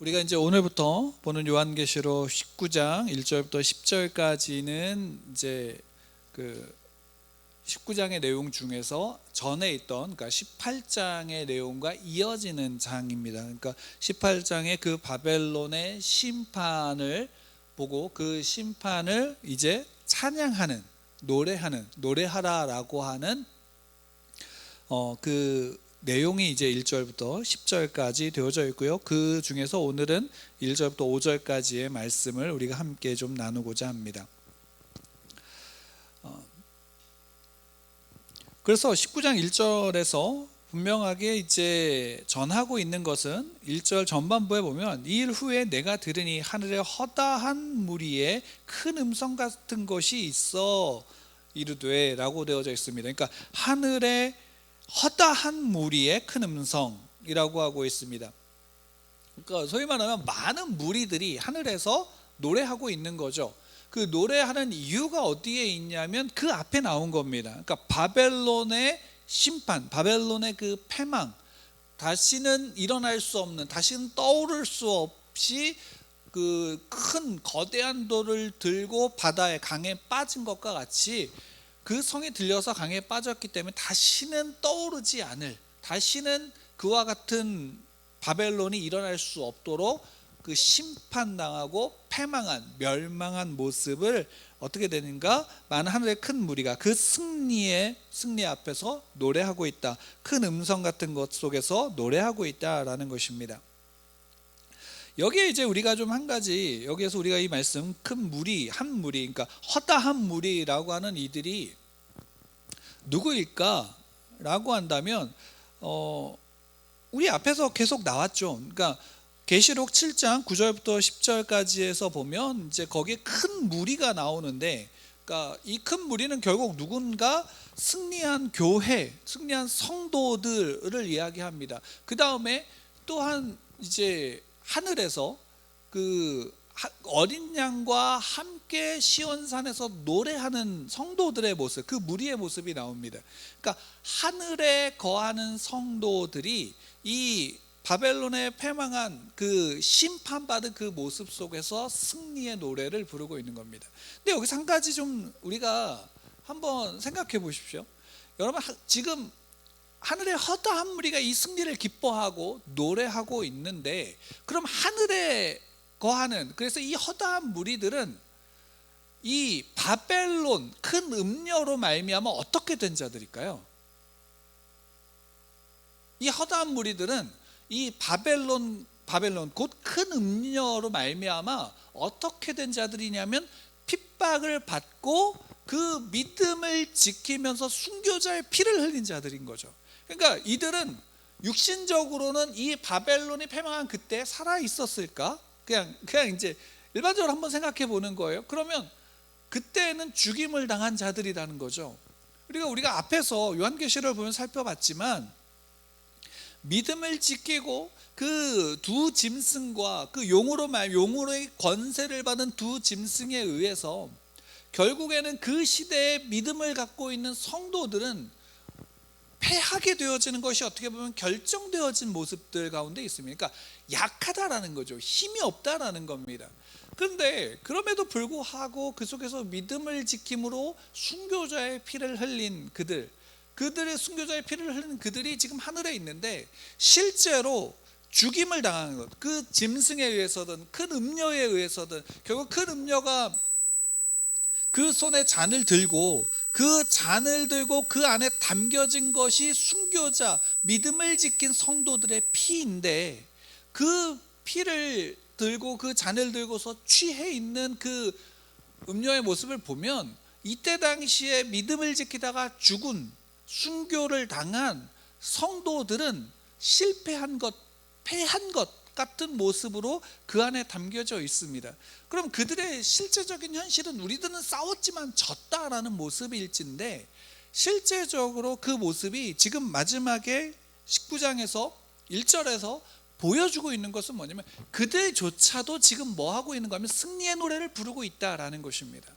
우리가 이제 오늘부터 보는 요한계시록 19장 1절부터 10절까지는 이제 그 19장의 내용 중에서 전에 있던 그러니까 18장의 내용과 이어지는 장입니다. 그러니까 18장의 그 바벨론의 심판을 보고 그 심판을 이제 찬양하는 노래하는 노래하라라고 하는 어 그 내용이 이제 1절부터 10절까지 되어져 있고요. 그 중에서 오늘은 1절부터 5절까지의 말씀을 우리가 함께 좀 나누고자 합니다. 어, 그래서 19장 1절에서 분명하게 이제 전하고 있는 것은 1절 전반부에 보면 이 일 후에 내가 들으니 하늘에 허다한 무리에 큰 음성 같은 것이 있어 이르되라고 되어져 있습니다. 그러니까 하늘에 허다한 무리의 큰 음성이라고 하고 있습니다. 그러니까 소위 말하면 많은 무리들이 하늘에서 노래하고 있는 거죠. 그 노래하는 이유가 어디에 있냐면 그 앞에 나온 겁니다. 그러니까 바벨론의 심판, 바벨론의 그 패망, 다시는 일어날 수 없는, 다시는 떠오를 수 없이 그 큰 거대한 돌을 들고 바다에 강에 빠진 것과 같이 그 성이 들려서 강에 빠졌기 때문에 다시는 떠오르지 않을, 다시는 그와 같은 바벨론이 일어날 수 없도록 그 심판당하고 패망한 멸망한 모습을 어떻게 되는가? 많은 하늘의 큰 무리가 그 승리의 승리 앞에서 노래하고 있다. 큰 음성 같은 것 속에서 노래하고 있다라는 것입니다. 여기에 이제 우리가 좀 한 가지 여기에서 우리가 이 말씀 큰 무리 한 무리 그러니까 허다한 무리라고 하는 이들이 누구일까라고 한다면 어 우리 앞에서 계속 나왔죠. 그러니까 계시록 7장 9절부터 10절까지에서 보면 이제 거기에 큰 무리가 나오는데 그러니까 이 큰 무리는 결국 누군가 승리한 교회, 승리한 성도들을 이야기합니다. 그 다음에 또한 이제 하늘에서 그 어린 양과 함께 시온산에서 노래하는 성도들의 모습, 그 무리의 모습이 나옵니다. 그러니까 하늘에 거하는 성도들이 이 바벨론의 패망한 그 심판받은 그 모습 속에서 승리의 노래를 부르고 있는 겁니다. 근데 여기서 한 가지 좀 우리가 한번 생각해 보십시오. 여러분 지금 하늘의 허다한 무리가 이 승리를 기뻐하고 노래하고 있는데 그럼 하늘에 거하는 그래서 이 허다한 무리들은 이 바벨론 큰 음녀로 말미암아 어떻게 된 자들일까요? 이 허다한 무리들은 이 바벨론 바벨론 곧 큰 음녀로 말미암아 어떻게 된 자들이냐면 핍박을 받고 그 믿음을 지키면서 순교자의 피를 흘린 자들인 거죠. 그러니까 이들은 육신적으로는 이 바벨론이 패망한 그때 살아 있었을까? 그냥 그냥 이제 일반적으로 한번 생각해 보는 거예요. 그러면 그때는 죽임을 당한 자들이라는 거죠. 그리고 우리가 앞에서 요한계시를 보면 살펴봤지만 믿음을 지키고 그 두 짐승과 그 용으로 말 용으로의 권세를 받은 두 짐승에 의해서 결국에는 그 시대에 믿음을 갖고 있는 성도들은 패하게 되어지는 것이 어떻게 보면 결정되어진 모습들 가운데 있습니다. 그러니까 약하다라는 거죠. 힘이 없다라는 겁니다. 그런데 그럼에도 불구하고 그 속에서 믿음을 지킴으로 순교자의 피를 흘린 그들 그들의 순교자의 피를 흘린 그들이 지금 하늘에 있는데 실제로 죽임을 당하는 것, 그 짐승에 의해서든 큰 음녀에 의해서든 결국 큰 음녀가 그 손에 잔을 들고 그 잔을 들고 그 안에 담겨진 것이 순교자 믿음을 지킨 성도들의 피인데 그 피를 들고 그 잔을 들고서 취해 있는 그 음녀의 모습을 보면 이때 당시에 믿음을 지키다가 죽은 순교를 당한 성도들은 실패한 것, 패한 것 같은 모습으로 그 안에 담겨져 있습니다. 그럼 그들의 실제적인 현실은 우리들은 싸웠지만 졌다라는 모습일진데 실제적으로 그 모습이 지금 마지막에 19장에서 1절에서 보여주고 있는 것은 뭐냐면 그들조차도 지금 뭐 하고 있는가 하면 승리의 노래를 부르고 있다라는 것입니다.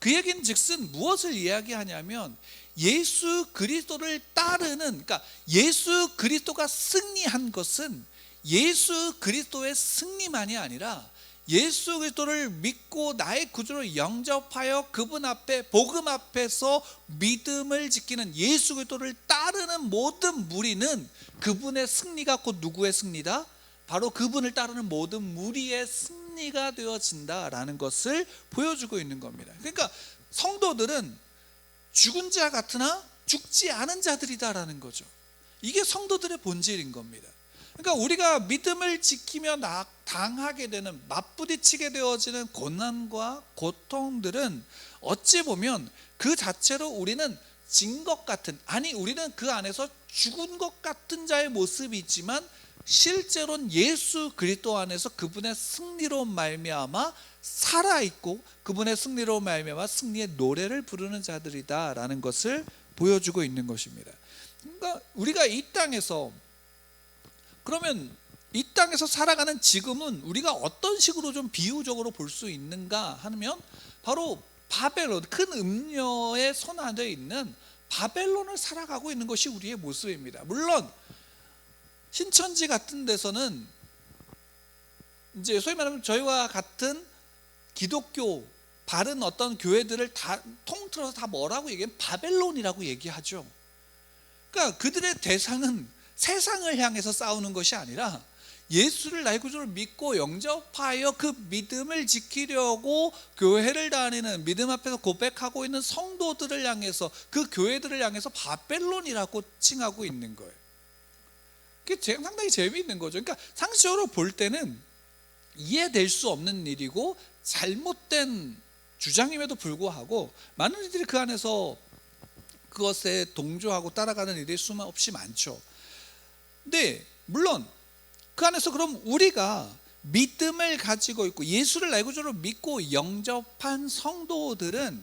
그 얘기는 즉슨 무엇을 이야기하냐면 예수 그리스도를 따르는 그러니까 예수 그리스도가 승리한 것은 예수 그리스도의 승리만이 아니라 예수 그리스도를 믿고 나의 구주로 영접하여 그분 앞에 복음 앞에서 믿음을 지키는 예수 그리스도를 따르는 모든 무리는 그분의 승리가 곧 누구의 승리다? 바로 그분을 따르는 모든 무리의 승리가 되어진다라는 것을 보여주고 있는 겁니다. 그러니까 성도들은 죽은 자 같으나 죽지 않은 자들이다라는 거죠. 이게 성도들의 본질인 겁니다. 그러니까 우리가 믿음을 지키며 나- 당하게 되는 맞부딪히게 되어지는 고난과 고통들은 어찌 보면 그 자체로 우리는 진 것 같은 아니 우리는 그 안에서 죽은 것 같은 자의 모습이지만 실제로는 예수 그리스도 안에서 그분의 승리로 말미암아 살아 있고 그분의 승리로 말미암아 승리의 노래를 부르는 자들이다라는 것을 보여주고 있는 것입니다. 그러니까 우리가 이 땅에서 그러면 이 땅에서 살아가는 지금은 우리가 어떤 식으로 좀 비유적으로 볼 수 있는가 하면 바로 바벨론 큰 음녀의 손 안에 있는 바벨론을 살아가고 있는 것이 우리의 모습입니다. 물론 신천지 같은 데서는 이제 소위 말하면 저희와 같은 기독교 바른 어떤 교회들을 다 통틀어서 다 뭐라고 얘기하면 바벨론이라고 얘기하죠. 그러니까 그들의 대상은 세상을 향해서 싸우는 것이 아니라 예수를 나의 구주로 믿고 영접하여 그 믿음을 지키려고 교회를 다니는 믿음 앞에서 고백하고 있는 성도들을 향해서 그 교회들을 향해서 바벨론이라고 칭하고 있는 거예요. 그게 제- 상당히 재미있는 거죠. 그러니까 상식적으로 볼 때는 이해될 수 없는 일이고 잘못된 주장임에도 불구하고 많은 이들이 그 안에서 그것에 동조하고 따라가는 일이 수없이 많죠. 근데 물론 그 안에서 그럼 우리가 믿음을 가지고 있고 예수를 나의 구주로 믿고 영접한 성도들은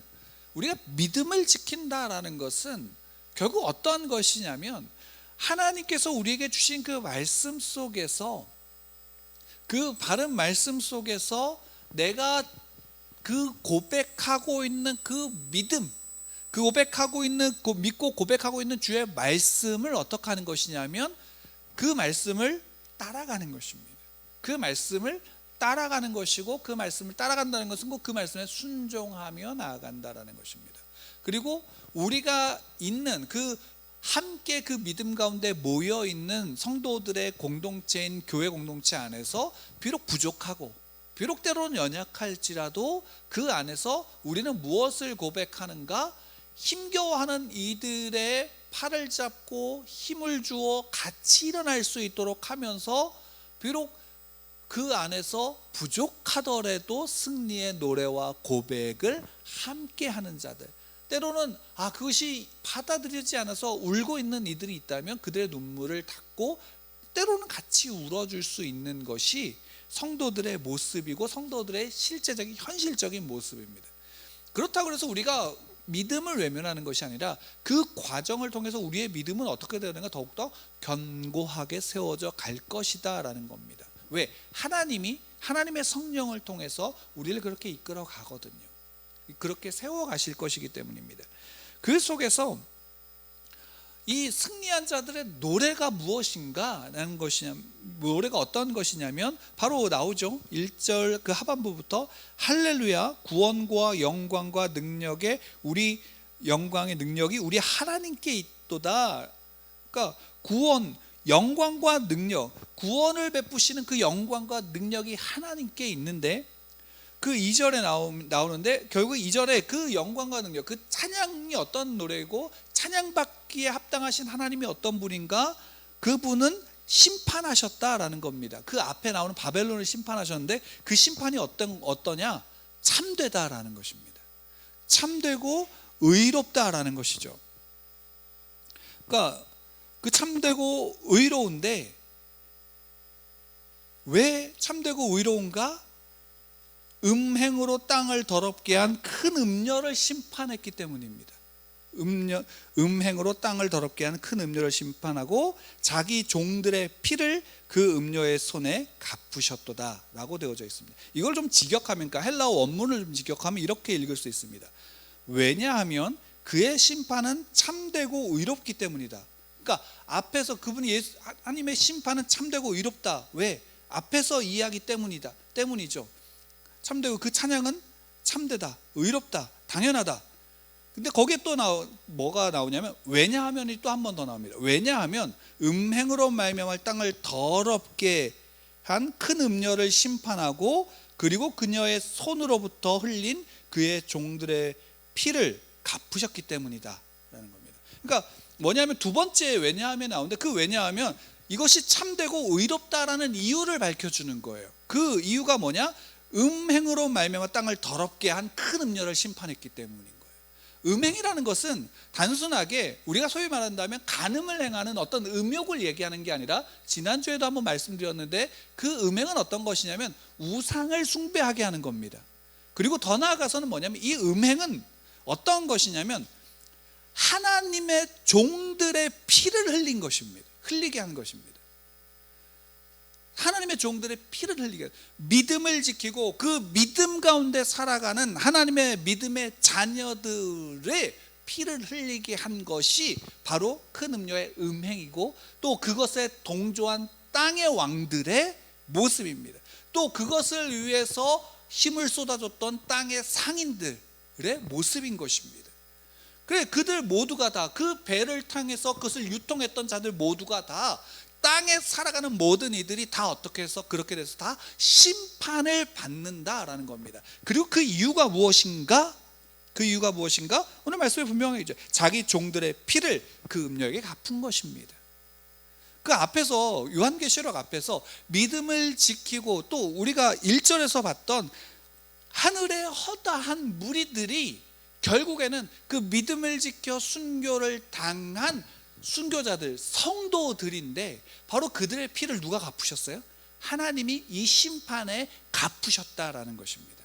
우리가 믿음을 지킨다라는 것은 결국 어떤 것이냐면 하나님께서 우리에게 주신 그 말씀 속에서 그 바른 말씀 속에서 내가 그 고백하고 있는 그 믿음 그 고백하고 있는 고- 믿고 고백하고 있는 주의 말씀을 어떻게 하는 것이냐면 그 말씀을 따라가는 것입니다. 그 말씀을 따라가는 것이고 그 말씀을 따라간다는 것은 꼭그 말씀에 순종하며 나아간다라는 것입니다. 그리고 우리가 있는 그 함께 그 믿음 가운데 모여 있는 성도들의 공동체인 교회 공동체 안에서 비록 부족하고 비록 때로는 연약할지라도 그 안에서 우리는 무엇을 고백하는가 힘겨워하는 이들의 팔을 잡고 힘을 주어 같이 일어날 수 있도록 하면서 비록 그 안에서 부족하더라도 승리의 노래와 고백을 함께 하는 자들. 때로는 아 그것이 받아들이지 않아서 울고 있는 이들이 있다면 그들의 눈물을 닦고 때로는 같이 울어줄 수 있는 것이 성도들의 모습이고 성도들의 실제적인 현실적인 모습입니다. 그렇다고 해서 우리가 믿음을 외면하는 것이 아니라 그 과정을 통해서 우리의 믿음은 어떻게 되는가 더욱더 견고하게 세워져 갈 것이다라는 겁니다. 왜? 하나님이 하나님의 성령을 통해서 우리를 그렇게 이끌어 가거든요. 그렇게 세워 가실 것이기 때문입니다. 그 속에서 이 승리한 자들의 노래가 무엇인가라는 것이냐 노래가 어떤 것이냐면 바로 나오죠. 1절 그 하반부부터 할렐루야 구원과 영광과 능력의 우리 영광의 능력이 우리 하나님께 있도다. 그러니까 구원 영광과 능력 구원을 베푸시는 그 영광과 능력이 하나님께 있는데 그 2절에 나오, 나오는데 결국 2절에 그 영광과 능력 그 찬양이 어떤 노래고 찬양 받 기에 합당하신 하나님이 어떤 분인가 그분은 심판하셨다라는 겁니다. 그 앞에 나오는 바벨론을 심판하셨는데 그 심판이 어떤 어떠냐? 참되다라는 것입니다. 참되고 의롭다라는 것이죠. 그러니까 그 참되고 의로운데 왜 참되고 의로운가? 음행으로 땅을 더럽게 한 큰 음녀를 심판했기 때문입니다. 음녀, 음행으로 땅을 더럽게 한 큰 음녀를 심판하고 자기 종들의 피를 그 음녀의 손에 갚으셨도다라고 되어져 있습니다. 이걸 좀 직역하면 그러니까 헬라어 원문을 좀 직역하면 이렇게 읽을 수 있습니다. 왜냐하면 그의 심판은 참되고 의롭기 때문이다. 그러니까 앞에서 그분이 예수 하나님의 심판은 참되고 의롭다. 왜? 앞에서 이야기 때문이다. 때문이죠. 참되고 그 찬양은 참되다. 의롭다. 당연하다. 근데 거기에 또 나오 뭐가 나오냐면 왜냐하면이 또 한 번 더 나옵니다. 왜냐하면 음행으로 말미암아 땅을 더럽게 한 큰 음녀를 심판하고 그리고 그녀의 손으로부터 흘린 그의 종들의 피를 갚으셨기 때문이다라는 겁니다. 그러니까 뭐냐면 두 번째 왜냐하면 나오는데 그 왜냐하면 이것이 참되고 의롭다라는 이유를 밝혀주는 거예요. 그 이유가 뭐냐? 음행으로 말미암아 땅을 더럽게 한 큰 음녀를 심판했기 때문인 거예요. 음행이라는 것은 단순하게 우리가 소위 말한다면 간음을 행하는 어떤 음욕을 얘기하는 게 아니라 지난주에도 한번 말씀드렸는데 그 음행은 어떤 것이냐면 우상을 숭배하게 하는 겁니다. 그리고 더 나아가서는 뭐냐면 이 음행은 어떤 것이냐면 하나님의 종들의 피를 흘린 것입니다. 흘리게 한 것입니다. 하나님의 종들의 피를 흘리게 믿음을 지키고 그 믿음 가운데 살아가는 하나님의 믿음의 자녀들의 피를 흘리게 한 것이 바로 큰 음료의 음행이고 또 그것에 동조한 땅의 왕들의 모습입니다. 또 그것을 위해서 힘을 쏟아줬던 땅의 상인들의 모습인 것입니다. 그래 그들 모두가 다 그 배를 통해서 그것을 유통했던 자들 모두가 다 땅에 살아가는 모든 이들이 다 어떻게 해서 그렇게 돼서 다 심판을 받는다라는 겁니다. 그리고 그 이유가 무엇인가? 그 이유가 무엇인가? 오늘 말씀에 분명하죠. 자기 종들의 피를 그 음녀에게 갚은 것입니다. 그 앞에서 요한계시록 앞에서 믿음을 지키고 또 우리가 1절에서 봤던 하늘의 허다한 무리들이 결국에는 그 믿음을 지켜 순교를 당한 순교자들 성도들인데 바로 그들의 피를 누가 갚으셨어요? 하나님이 이 심판에 갚으셨다라는 것입니다.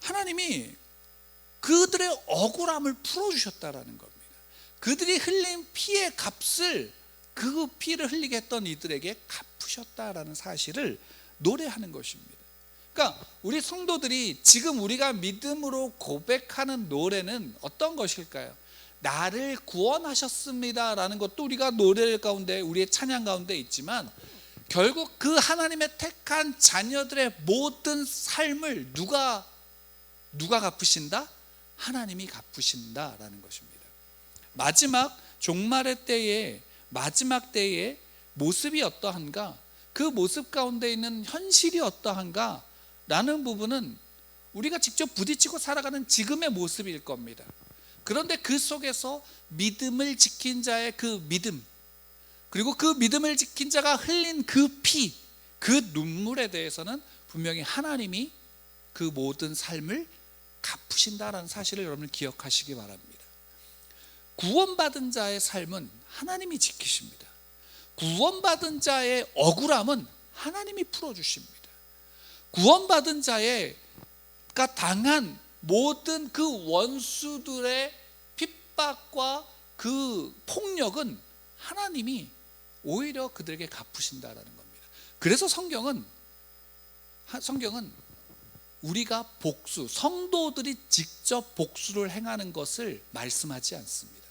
하나님이 그들의 억울함을 풀어주셨다라는 겁니다. 그들이 흘린 피의 값을 그 피를 흘리게 했던 이들에게 갚으셨다라는 사실을 노래하는 것입니다. 그러니까 우리 성도들이 지금 우리가 믿음으로 고백하는 노래는 어떤 것일까요? 나를 구원하셨습니다라는 것도 우리가 노래 가운데 우리의 찬양 가운데 있지만 결국 그 하나님의 택한 자녀들의 모든 삶을 누가 누가 갚으신다? 하나님이 갚으신다라는 것입니다. 마지막 종말의 때에 마지막 때의 모습이 어떠한가? 그 모습 가운데 있는 현실이 어떠한가? 라는 부분은 우리가 직접 부딪히고 살아가는 지금의 모습일 겁니다. 그런데 그 속에서 믿음을 지킨 자의 그 믿음, 그리고 그 믿음을 지킨 자가 흘린 그 피, 그 눈물에 대해서는 분명히 하나님이 그 모든 삶을 갚으신다라는 사실을 여러분 기억하시기 바랍니다. 구원받은 자의 삶은 하나님이 지키십니다. 구원받은 자의 억울함은 하나님이 풀어주십니다. 구원받은 자가 당한 모든 그 원수들의 핍박과 그 폭력은 하나님이 오히려 그들에게 갚으신다라는 겁니다. 그래서 성경은 성경은 우리가 복수, 성도들이 직접 복수를 행하는 것을 말씀하지 않습니다.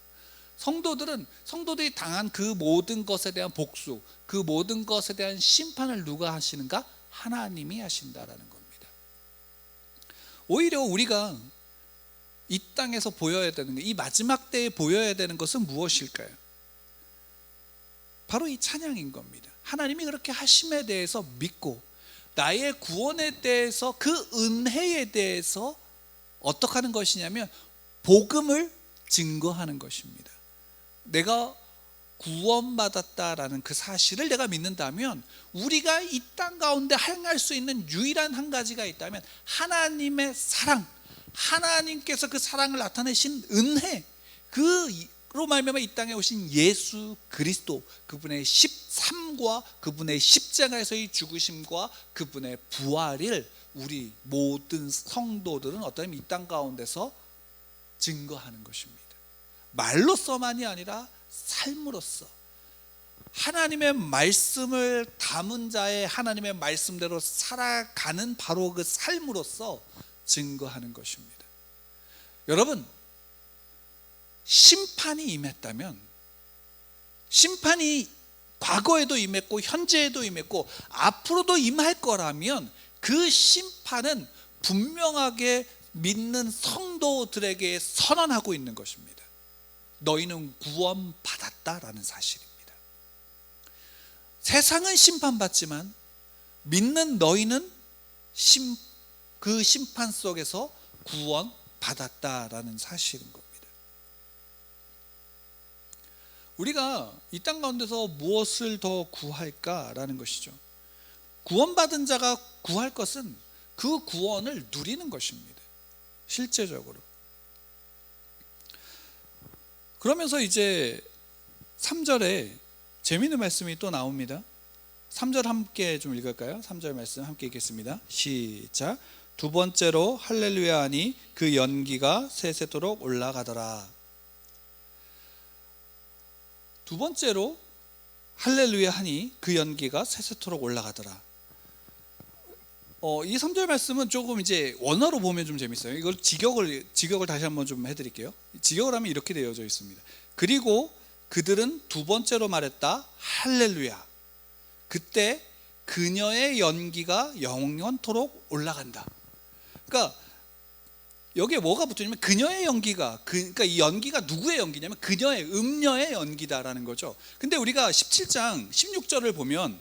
성도들은 성도들이 당한 그 모든 것에 대한 복수, 그 모든 것에 대한 심판을 누가 하시는가? 하나님이 하신다라는 겁니다. 오히려 우리가 이 땅에서 보여야 되는 것, 이 마지막 때에 보여야 되는 것은 무엇일까요? 바로 이 찬양인 겁니다. 하나님이 그렇게 하심에 대해서 믿고 나의 구원에 대해서 그 은혜에 대해서 어떻게 하는 것이냐면 복음을 증거하는 것입니다. 내가 구원받았다라는 그 사실을 내가 믿는다면 우리가 이 땅 가운데 행할 수 있는 유일한 한 가지가 있다면 하나님의 사랑, 하나님께서 그 사랑을 나타내신 은혜, 그로 말미암아 이 땅에 오신 예수 그리스도 그분의 13과 그분의 십자가에서의 죽으심과 그분의 부활을 우리 모든 성도들은 어떠면 이땅 가운데서 증거하는 것입니다. 말로서만이 아니라 삶으로서 하나님의 말씀을 담은 자의 하나님의 말씀대로 살아가는 바로 그 삶으로서 증거하는 것입니다. 여러분, 심판이 임했다면 심판이 과거에도 임했고 현재에도 임했고 앞으로도 임할 거라면 그 심판은 분명하게 믿는 성도들에게 선언하고 있는 것입니다. 너희는 구원받았다라는 사실입니다. 세상은 심판받지만 믿는 너희는 심, 그 심판 속에서 구원받았다라는 사실인 겁니다. 우리가 이 땅 가운데서 무엇을 더 구할까라는 것이죠. 구원받은 자가 구할 것은 그 구원을 누리는 것입니다. 실제적으로. 그러면서 이제 3절에 재미있는 말씀이 또 나옵니다. 3절 함께 좀 읽을까요? 3절 말씀 함께 읽겠습니다. 시작. 두 번째로 할렐루야 하니 그 연기가 세세토록 올라가더라. 두 번째로 할렐루야 하니 그 연기가 세세토록 올라가더라. 어, 이 3절 말씀은 조금 이제 원어로 보면 좀 재밌어요. 이걸 직역을 직역을 다시 한번 좀 해드릴게요. 직역을 하면 이렇게 되어져 있습니다. 그리고 그들은 두 번째로 말했다 할렐루야. 그때 그녀의 연기가 영원토록 올라간다. 그러니까 여기에 뭐가 붙어있냐면 그녀의 연기가 그, 그러니까 이 연기가 누구의 연기냐면 그녀의 음녀의 연기다라는 거죠. 근데 우리가 17장 16절을 보면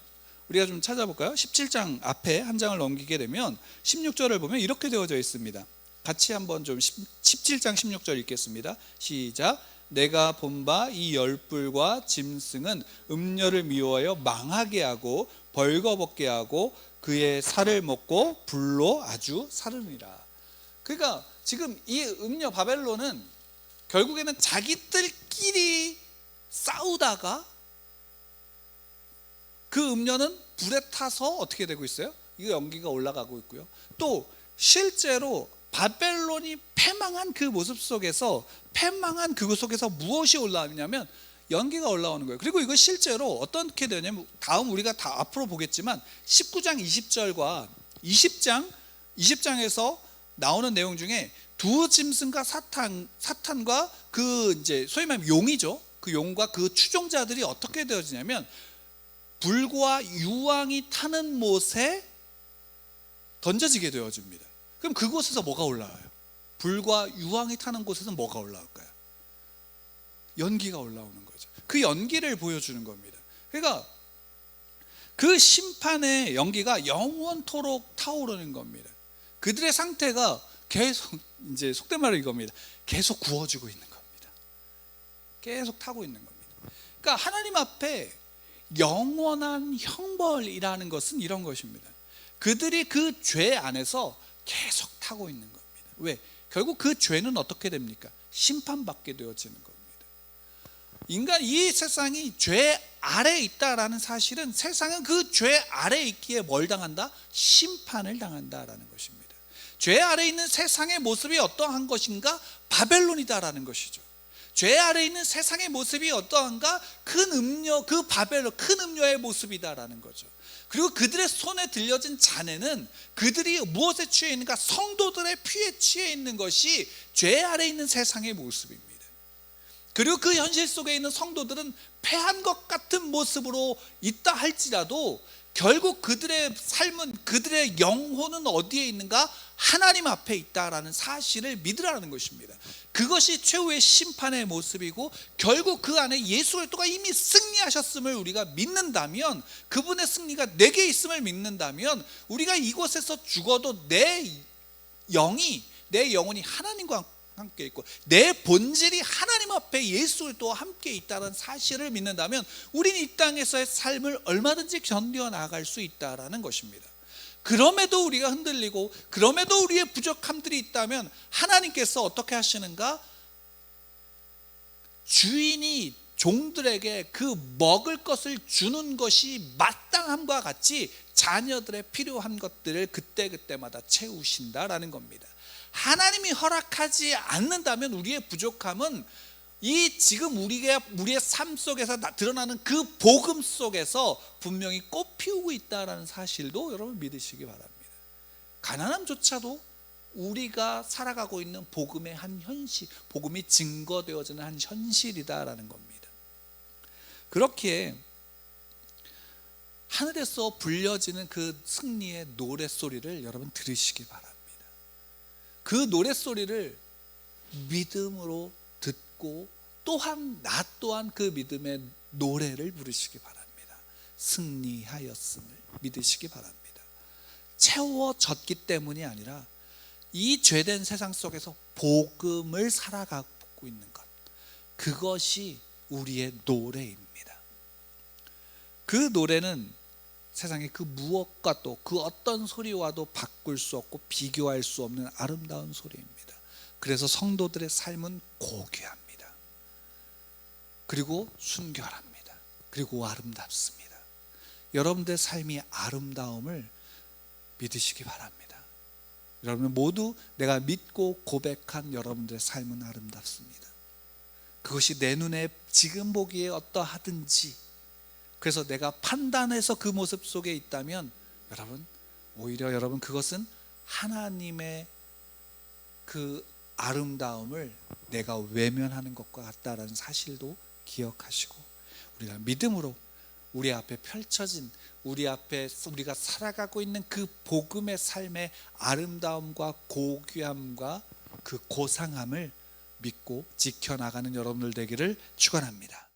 우리가 좀 찾아볼까요? 17장 앞에 한 장을 넘기게 되면 16절을 보면 이렇게 되어져 있습니다. 같이 한번 좀 17장 16절 읽겠습니다. 시작. 내가 본 바 이 열불과 짐승은 음녀를 미워하여 망하게 하고 벌거벗게 하고 그의 살을 먹고 불로 아주 사르니라. 그러니까 지금 이 음녀 바벨론은 결국에는 자기들끼리 싸우다가 그 음녀는 불에 타서 어떻게 되고 있어요? 이 연기가 올라가고 있고요. 또 실제로 바벨론이 패망한 그 모습 속에서 패망한 그것 속에서 무엇이 올라오냐면 연기가 올라오는 거예요. 그리고 이거 실제로 어떻게 되냐면 다음 우리가 다 앞으로 보겠지만 19장 20절과 20장 20장에서 나오는 내용 중에 두 짐승과 사탄 사탄과 그 이제 소위 말하면 용이죠. 그 용과 그 추종자들이 어떻게 되어지냐면 불과 유황이 타는 못에 던져지게 되어집니다. 그럼 그곳에서 뭐가 올라와요? 불과 유황이 타는 곳에서 뭐가 올라올까요? 연기가 올라오는 거죠. 그 연기를 보여주는 겁니다. 그러니까 그 심판의 연기가 영원토록 타오르는 겁니다. 그들의 상태가 계속 이제 속된 말로 이겁니다. 계속 구워지고 있는 겁니다. 계속 타고 있는 겁니다. 그러니까 하나님 앞에 영원한 형벌이라는 것은 이런 것입니다. 그들이 그 죄 안에서 계속 타고 있는 겁니다. 왜? 결국 그 죄는 어떻게 됩니까? 심판받게 되어지는 겁니다. 인간 이 세상이 죄 아래에 있다라는 사실은 세상은 그 죄 아래에 있기에 뭘 당한다? 심판을 당한다라는 것입니다. 죄 아래에 있는 세상의 모습이 어떠한 것인가? 바벨론이다라는 것이죠. 죄 아래 있는 세상의 모습이 어떠한가? 큰 음료, 그 바벨론, 큰 음료의 모습이다라는 거죠. 그리고 그들의 손에 들려진 잔에는 그들이 무엇에 취해 있는가? 성도들의 피에 취해 있는 것이 죄 아래 있는 세상의 모습입니다. 그리고 그 현실 속에 있는 성도들은 패한 것 같은 모습으로 있다 할지라도 결국 그들의 삶은 그들의 영혼은 어디에 있는가? 하나님 앞에 있다라는 사실을 믿으라는 것입니다. 그것이 최후의 심판의 모습이고 결국 그 안에 예수 그리스도가 이미 승리하셨음을 우리가 믿는다면 그분의 승리가 내게 있음을 믿는다면 우리가 이곳에서 죽어도 내 영이 내 영혼이 하나님과 함께 있고 내 본질이 하나님 앞에 예수 그리스도와 함께 있다는 사실을 믿는다면 우리는 이 땅에서의 삶을 얼마든지 견뎌 나갈 수 있다라는 것입니다. 그럼에도 우리가 흔들리고 그럼에도 우리의 부족함들이 있다면 하나님께서 어떻게 하시는가? 주인이 종들에게 그 먹을 것을 주는 것이 마땅함과 같이 자녀들의 필요한 것들을 그때그때마다 채우신다라는 겁니다. 하나님이 허락하지 않는다면 우리의 부족함은 이 지금 우리가 우리의 삶 속에서 드러나는 그 복음 속에서 분명히 꽃 피우고 있다라는 사실도 여러분 믿으시기 바랍니다. 가난함조차도 우리가 살아가고 있는 복음의 한 현실, 복음이 증거되어지는 한 현실이다라는 겁니다. 그렇기에 하늘에서 불려지는 그 승리의 노래 소리를 여러분 들으시기 바랍니다. 그 노래 소리를 믿음으로 듣고 또한 나 또한 그 믿음의 노래를 부르시기 바랍니다. 승리하였음을 믿으시기 바랍니다. 채워졌기 때문이 아니라 이 죄된 세상 속에서 복음을 살아가고 있는 것. 그것이 우리의 노래입니다. 그 노래는 세상의 그 무엇과도 그 어떤 소리와도 바꿀 수 없고 비교할 수 없는 아름다운 소리입니다. 그래서 성도들의 삶은 고귀합니다. 그리고 순결합니다. 그리고 아름답습니다. 여러분들의 삶이 아름다움을 믿으시기 바랍니다. 여러분 모두 내가 믿고 고백한 여러분들의 삶은 아름답습니다. 그것이 내 눈에 지금 보기에 어떠하든지 그래서 내가 판단해서 그 모습 속에 있다면 여러분 오히려 여러분 그것은 하나님의 그 아름다움을 내가 외면하는 것과 같다라는 사실도 기억하시고 우리가 믿음으로 우리 앞에 펼쳐진 우리 앞에 우리가 살아가고 있는 그 복음의 삶의 아름다움과 고귀함과 그 고상함을 믿고 지켜나가는 여러분들 되기를 축원합니다.